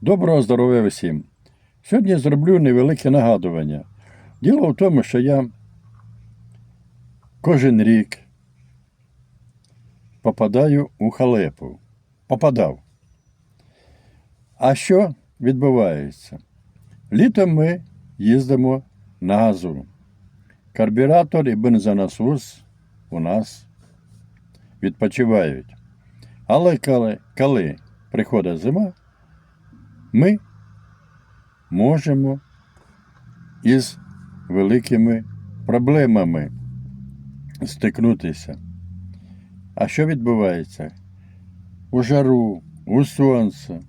Доброго здоров'я всім! Сьогодні зроблю невелике нагадування. Діло в тому, що я кожен рік попадаю у халепу. Попадав. А що відбувається? Літом ми їздимо на газу. Карбюратор і бензонасос у нас відпочивають. Але коли, коли приходить зима, ми можемо із великими проблемами стикнутися. А що відбувається? У жару, у сонце,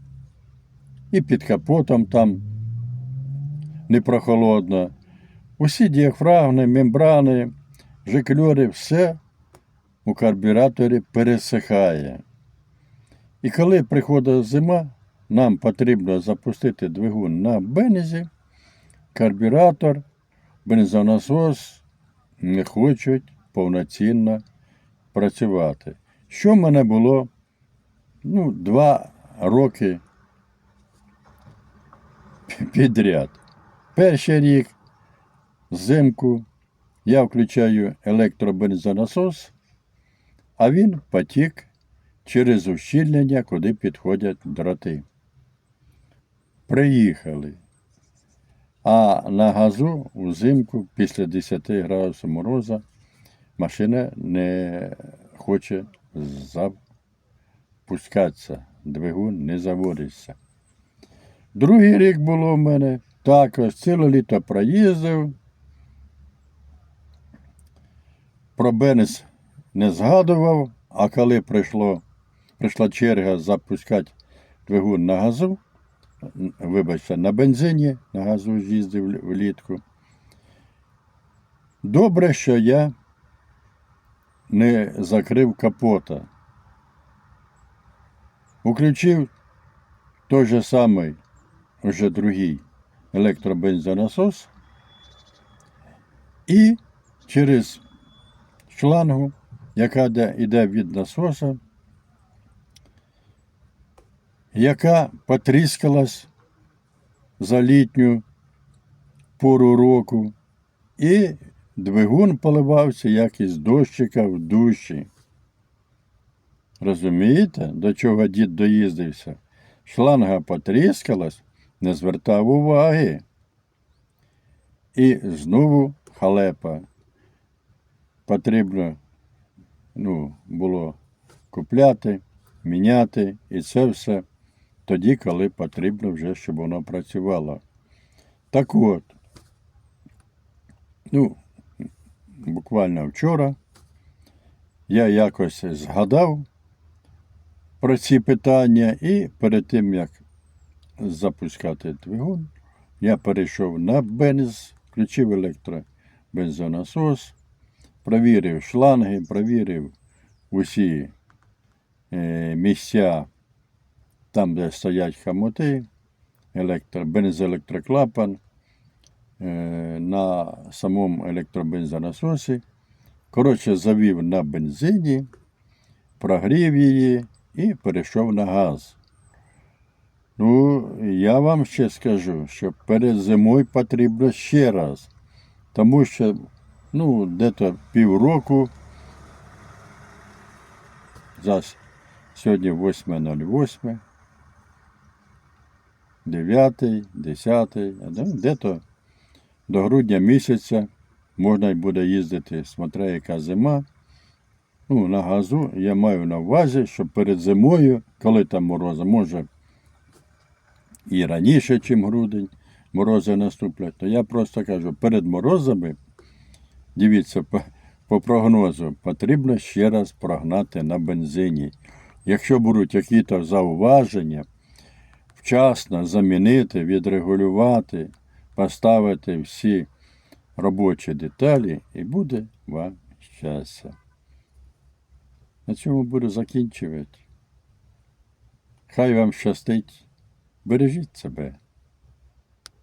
і під капотом там не прохолодно. Усі діафрагми, мембрани, жикльори, все у карбюраторі пересихає. І коли приходить зима, нам потрібно запустити двигун на бензі, карбюратор, бензонасос не хочуть повноцінно працювати. Що в мене було ну, два роки підряд. Перший рік взимку я включаю електробензонасос, а він потік через ущільнення, куди підходять дроти. Приїхали. А на газу взимку після 10 градусів мороза машина не хоче запускатися, двигун не заводиться. Другий рік було в мене також ціле літо проїздив. Про Бенес не згадував, а коли прийшло, прийшла черга запускати двигун на газу, вибачте, на бензині, на газу ж їздив л- влітку. Добре, що я не закрив капота. Включив той же самий, вже другий електробензонасос і через шлангу, яка йде від насоса, яка потріскалась за літню пору року, і двигун поливався, як із дощика в душі. Розумієте, до чого дід доїздився? Шланга потріскалась, не звертав уваги. І знову халепа. Потрібно ну, було купляти, міняти, і це все тоді, коли потрібно вже, щоб воно працювало. Так от, ну, буквально вчора я якось згадав про ці питання, і перед тим, як запускати двигун, я перейшов на бенз, включив електробензонасос, провірив шланги, провірив усі е, місця, там, де стоять хамоти, електро, бензоелектроклапан е, на самому електробензонасосі. Коротше, завів на бензині, прогрів її і перейшов на газ. Ну, я вам ще скажу, що перед зимою потрібно ще раз. Тому що, ну, десь півроку, зараз сьогодні 8.08, 9, 10, десь до грудня місяця можна буде їздити, смотря яка зима. Ну, на газу я маю на увазі, що перед зимою, коли там морози, може і раніше, ніж грудень, морози наступлять, то я просто кажу, перед морозами, дивіться, по, по прогнозу, потрібно ще раз прогнати на бензині. Якщо будуть якісь зауваження, вчасно замінити, відрегулювати, поставити всі робочі деталі, і буде вам щастя. На цьому буду закінчувати. Хай вам щастить. Бережіть себе.